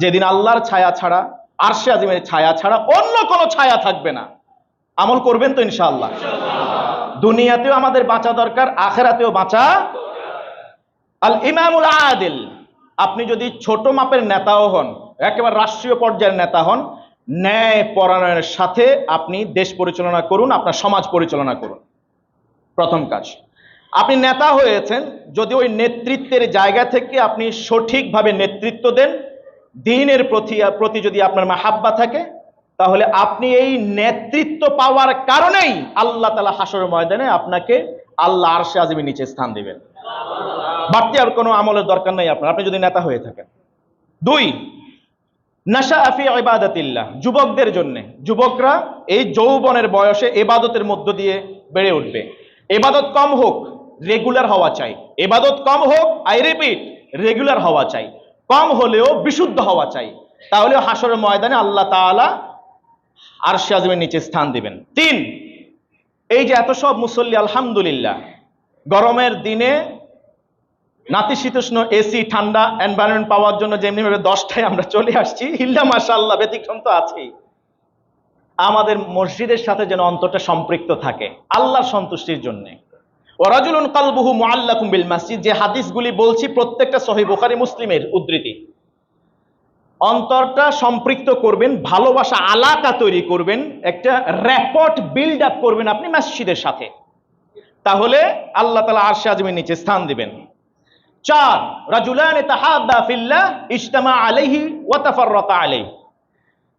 যেদিন আল্লাহর ছায়া ছাড়া, আরশে আজিমের ছায়া ছাড়া অন্য কোনো ছায়া থাকবে না। আমল করবেন তো ইনশাআল্লাহ। দুনিয়াতেও আমাদের বাঁচা দরকার, আখেরাতেও বাঁচা আল ইমামুল আদিল, আপনি যদি ছোট মাপের নেতাও হন, একেবারে রাষ্ট্রীয় পর্যায়ের নেতা হন, ন্যায় পরায়ণের সাথে আপনি দেশ পরিচালনা করুন, আপনার সমাজ পরিচালনা করুন। প্রথম কাজ। আপনি নেতা হয়েছেন, যদি ওই নেতৃত্বের জায়গা থেকে আপনি সঠিকভাবে নেতৃত্ব দেন দিনের প্রতি প্রতি যদি আপনার মাহাব্বা থাকে, তাহলে আপনি এই নেতৃত্ব পাওয়ার কারণেই আল্লাহ তালা হাসর ময়দানে আপনাকে আল্লাহ আরশে আজমের নিচে স্থান দিবেন। বাড়তি আর কোনো আমলের দরকার নেই আপনার। আপনি যদি নেতা হয়ে থাকেন। দুই, নাশা আফি ইবাদাতিল্লাহ, যুবকদের জন্য। যুবকরা এই যৌবনের বয়সে এবাদতের মধ্য দিয়ে বেড়ে উঠবে। এবাদত কম হোক, রেগুলার হওয়া চাই। এবাদত কম হোক, আই রিপিট, রেগুলার হওয়া চাই। কম হলেও বিশুদ্ধ হওয়া চাই। তাহলে হাসরের ময়দানে আল্লাহ তাআলা আরশে আজমের নিচে স্থান দিবেন। তিন, এই যে এত সব মুসল্লি, আলহামদুলিল্লাহ, গরমের দিনে নাতিশীতোষ্ণ এসি, ঠান্ডা এনভায়রনমেন্ট পাওয়ার জন্য যেমনি ভাবে দশটায় আমরা চলে আসছি হিল্লা মাশাআল্লাহ, ব্যতিক্রম তো আছেই। আমাদের মসজিদের সাথে যেন অন্তরটা সম্পৃক্ত থাকে, আল্লাহর সন্তুষ্টির জন্য। ওরাজুলুন কালবুহু মুআল্লাকুম বিল মসজিদ, যে হাদিসগুলি বলছি প্রত্যেকটা সহি বুখারী মুসলিমের উদ্ধৃতি। অন্তরটা সম্পৃক্ত করবেন, ভালোবাসা আলাকা তৈরি করবেন, একটা র্যাপট বিল্ড আপ করবেন আপনি মসজিদের সাথে। তাহলে আল্লাহ তালা আরশে আজমের নিচে স্থান দিবেন। চার, রাজুলান তাহাদ্দা ফিল্লাহ ইজতামা আলাইহি ওয়া তাফাররাকা আলাইহি।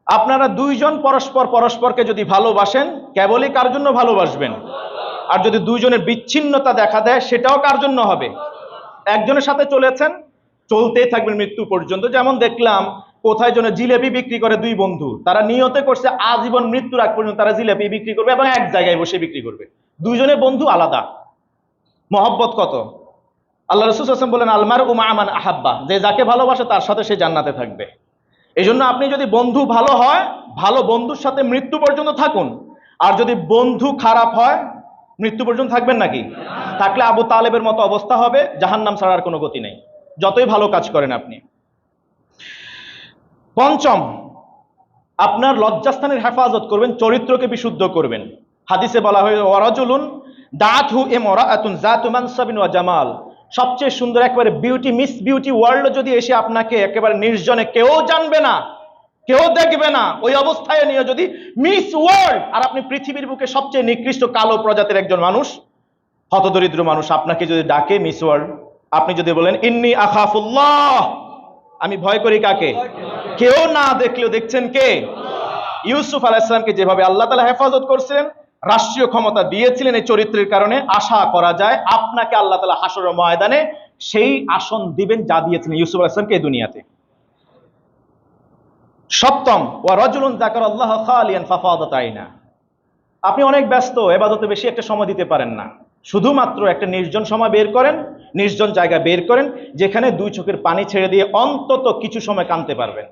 আপনারা দুইজন পরস্পর পরস্পরকে যদি ভালোবাসেন, কেবলই কার জন্য ভালোবাসবেন? আর যদি দুইজনের বিচ্ছিন্নতা দেখা দেয়, সেটাও কার জন্য হবে? একজনের সাথে চলেছেন, চলতেই থাকবেন মৃত্যু পর্যন্ত। যেমন দেখলাম, কোথায় যেন জিলেপি বিক্রি করে দুই বন্ধু। তারা নিয়তে করছে, আজীবন মৃত্যুর আগ পর্যন্ত তারা জিলেপি বিক্রি করবে এবং এক জায়গায় বসে বিক্রি করবে। দুইজনের বন্ধু আলাদা। মহব্বত কত? আল্লাহ রসুল হাসান বলেন আলমার উমা আমান আহাব্বা। যে যাকে ভালোবাসে, তার সাথে সে জান্নাতে থাকবে। এই জন্য আপনি যদি বন্ধু ভালো হয়, ভালো বন্ধুর সাথে মৃত্যু পর্যন্ত থাকুন। আর যদি বন্ধু খারাপ হয় মৃত্যু পর্যন্ত থাকবেন নাকি? থাকলে আবু তালেবের মতো অবস্থা হবে, জাহান্নাম ছাড়ার কোনো গতি নেই। যতই ভালো কাজ করেন আপনি। পঞ্চম, আপনার লজ্জাস্থানের হেফাজত করবেন, চরিত্রকে বিশুদ্ধ করবেন। হাদিসে বলা হয়, ওয়ারাজুলুন দাথু এম ওরাতুন জাতু মানসাবিন ওয়া জামাল। সবচেয়ে সুন্দর একেবারে বিউটি মিস বিউটি ওয়ার্ল্ড যদি এসে আপনাকে একেবারে নির্জনে কেউ জানবে না কেউ দেখবে না। ওই অবস্থায় নিয়ে যদি মিস ওয়ার্ল্ড, আর আপনি পৃথিবীর বুকে সবচেয়ে নিকৃষ্ট কালো প্রজাতির একজন মানুষ, হতদরিদ্র মানুষ আপনাকে যদি ডাকে মিস ওয়ার্ল্ড, আপনি যদি বলেন, ইন্নি আখাফুল্লাহ আমি ভয় করি কাকে? কেউ না দেখলেও দেখছেন কে? ইউসুফ আলাইসলামকে যেভাবে আল্লাহ তালা হেফাজত করছিলেন, রাষ্ট্রীয় ক্ষমতা দিয়েছিলেন এই চরিত্রের কারণে আশা করা যায় আপনাকে আল্লাহ তালা হাসর ময়দানে সেই আসন দিবেন যা দিয়েছিলেন ইউসুফ আলাইসলামকে এই দুনিয়াতে। সপ্তম, ওয়া রজুলুন জাকার আল্লাহ খালিয়ান আইনা। আপনি অনেক ব্যস্ত, এবাদতে বেশি একটা সময় দিতে পারেন না। শুধুমাত্র একটা নির্জন সময় বের করেন, নির্জন জায়গা বের করেন, যেখানে দুই চোখের পানি ছেড়ে দিয়ে অন্তত কিছু সময় কানতে পারবেন।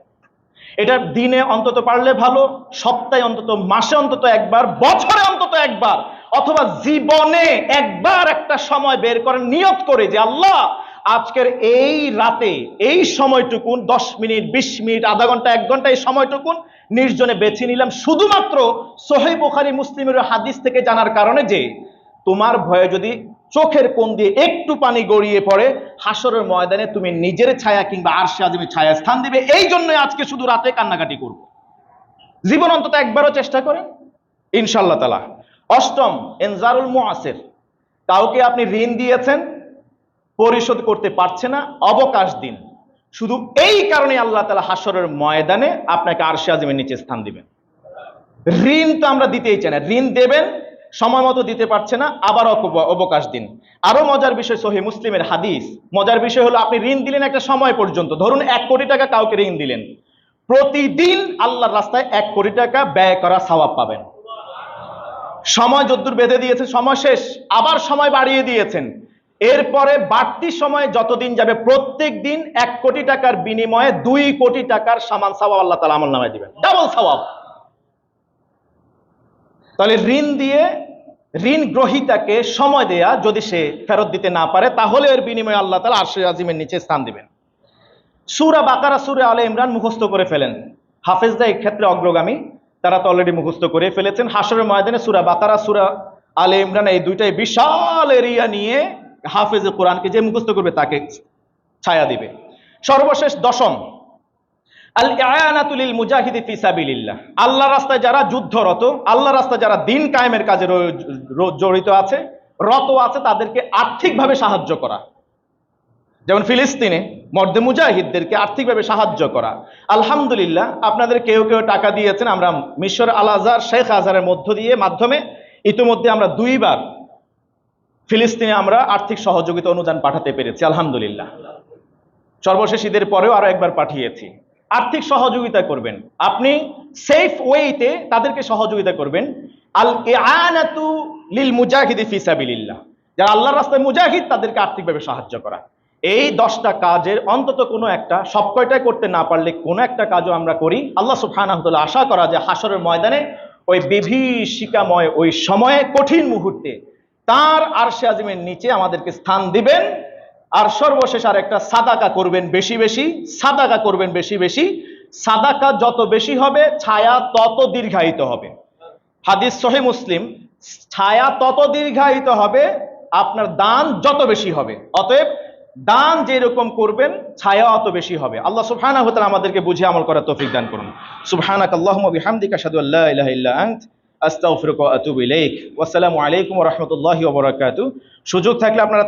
এটা দিনে অন্তত পারলে ভালো, সপ্তাহে অন্তত, মাসে অন্তত একবার, বছরে অন্তত একবার, অথবা জীবনে একবার একটা সময় বের করেন নিয়ত করে যে, আল্লাহ আজকের এই রাতে, এই সময়টুকুন, দশ মিনিট, বিশ মিনিট, আধা ঘণ্টা, এক ঘণ্টা, এই সময়টুকুন নির্জনে বেছে নিলাম। শুধুমাত্র সোহেব বুখারি মুসলিমের হাদিস থেকে জানার কারণে যে, তোমার ভয়ে যদি চোখের কোণ দিয়ে একটু পানি গড়িয়ে পড়ে হাসরের ময়দানে তুমি নিজের ছায়া কিংবা আরশে আজমের ছায়া স্থান দিবে। এই জন্যই আজকে শুধু রাতে কান্নাকাটি করব। জীবন অন্তত একবারও চেষ্টা করেন ইনশাল্লাহ তালা অষ্টম, এনজারুল মুআসির। কাউকে আপনি ঋণ দিয়েছেন পরিশোধ করতে পারছে না, অবকাশ দিন। শুধু এই কারণে আল্লাহ তালা হাসরের ময়দানে আপনাকে আরশে আজমের নিচে স্থান দিবেন। ঋণ তো আমরা দিতেই চাই না। ঋণ দেবেন, সময় মতো দিতে পারছে না, আবার অবকাশ দিন। আরও মজার বিষয় সহি মুসলিমের হাদিস। মজার বিষয় হলো আপনি ঋণ দিলেন একটা সময় পর্যন্ত। ধরুন এক কোটি টাকা কাউকে ঋণ দিলেন। প্রতিদিন আল্লাহর রাস্তায় এক কোটি টাকা ব্যয় করা সওয়াব পাবেন। সময় যদ্দূর বেঁধে দিয়েছে সময় শেষ। আবার সময় বাড়িয়ে দিয়েছেন। এরপরে বাড়তি সময় যতদিন যাবে, প্রত্যেক দিন এক কোটি টাকার বিনিময়ে দুই কোটি টাকার সামান সওয়াব আল্লাহ তালা আমল নামায় দিবেন। ডাবল সওয়াব। তাহলে ঋণ দিয়ে ঋণ গ্রহীতাকে সময় দেয়া যদি সে ফেরত দিতে না পারে, তাহলে এর বিনিময়ে আল্লাহ তালা আরশে আজিমের নিচে স্থান দিবেন। সুরা বাকারা, সুরে আলে ইমরান মুখস্থ করে ফেলেন। হাফেজদা এই ক্ষেত্রে অগ্রগামী। তারা তো অলরেডি মুখস্থ করে ফেলেছেন। হাসরের ময়দানে সুরা বাকারা, সুরা আলে ইমরান এই দুইটাই বিশাল এরিয়া নিয়ে হাফেজ কোরআনকে যে মুখস্থ করবে তাকে ছায়া দিবে। সর্বশেষ দশম আল ইয়ানাতুলিল মুজাহিদি ফি সাবিলিল্লাহ। আল্লাহ রাস্তায় যারা যুদ্ধরত, আল্লাহ রাস্তায় যারা দিন কায়েমের কাজে জড়িত আছে, রত আছে, তাদেরকে আর্থিকভাবে সাহায্য করা। যেমন ফিলিস্তিনে মর্দে মুজাহিদদেরকে আর্থিকভাবে সাহায্য করা। আলহামদুলিল্লাহ, আপনাদের কেউ কেউ টাকা দিয়েছেন, আমরা মিশর আল আজহার শেখ আজহারের মধ্য দিয়ে মাধ্যমে। ইতিমধ্যে আমরা দুইবার ফিলিস্তিনে আমরা আর্থিক সহযোগিতা অনুদান পাঠাতে পেরেছি, আলহামদুলিল্লাহ। সর্বশেষ ঈদের পরেও আরও একবার পাঠিয়েছি। আর্থিক সহযোগিতা করবেন। আপনি সেফ ওয়েতে তাদেরকে সহযোগিতা করবেন। আল ইয়ানাতু লিল মুজাহিদি ফি সাবিলিল্লাহ। যারা আল্লাহর রাস্তায় মুজাহিদ, তাদেরকে আর্থিকভাবে সাহায্য করা। এই দশটা কাজের অন্তত কোনো একটা, সব কয়টাই করতে না পারলে কোনো একটা কাজও আমরা করি। আল্লাহ সুবহানাহু তাআলা আশা করা যে হাসরের ময়দানে ওই বিভীষিকাময় ওই সময়ে কঠিন মুহূর্তে তার আরশে আজিমের নিচে আমাদেরকে স্থান দিবেন। আর সর্বশেষ আর একটা সাদাকা করবেন বেশি বেশি, সাদাকা করবেন বেশি বেশি। সাদাকা যত বেশি হবে, ছায়া তত দীর্ঘায়িত হবে। হাদিস সহে মুসলিম, ছায়া তত দীর্ঘায়িত হবে, আপনার দান যত বেশি হবে। অতএব দান যেরকম করবেন, ছায়া অত বেশি হবে। আল্লাহ সুবহানাহু তাআলা আমাদেরকে বুঝে আমল করার তৌফিক দান করুন। সুবহানাক আল্লাহুম্মা বিহামদিকা আশহাদু আল্লা ইলাহা আস্তাগফিরুকা ওয়া আতুবু ইলাইক। ওয়াসসালামু আলাইকুম রাহমাতুল্লাহি ওয়া বারাকাতুহু। সুযোগ থাকলে আপনারা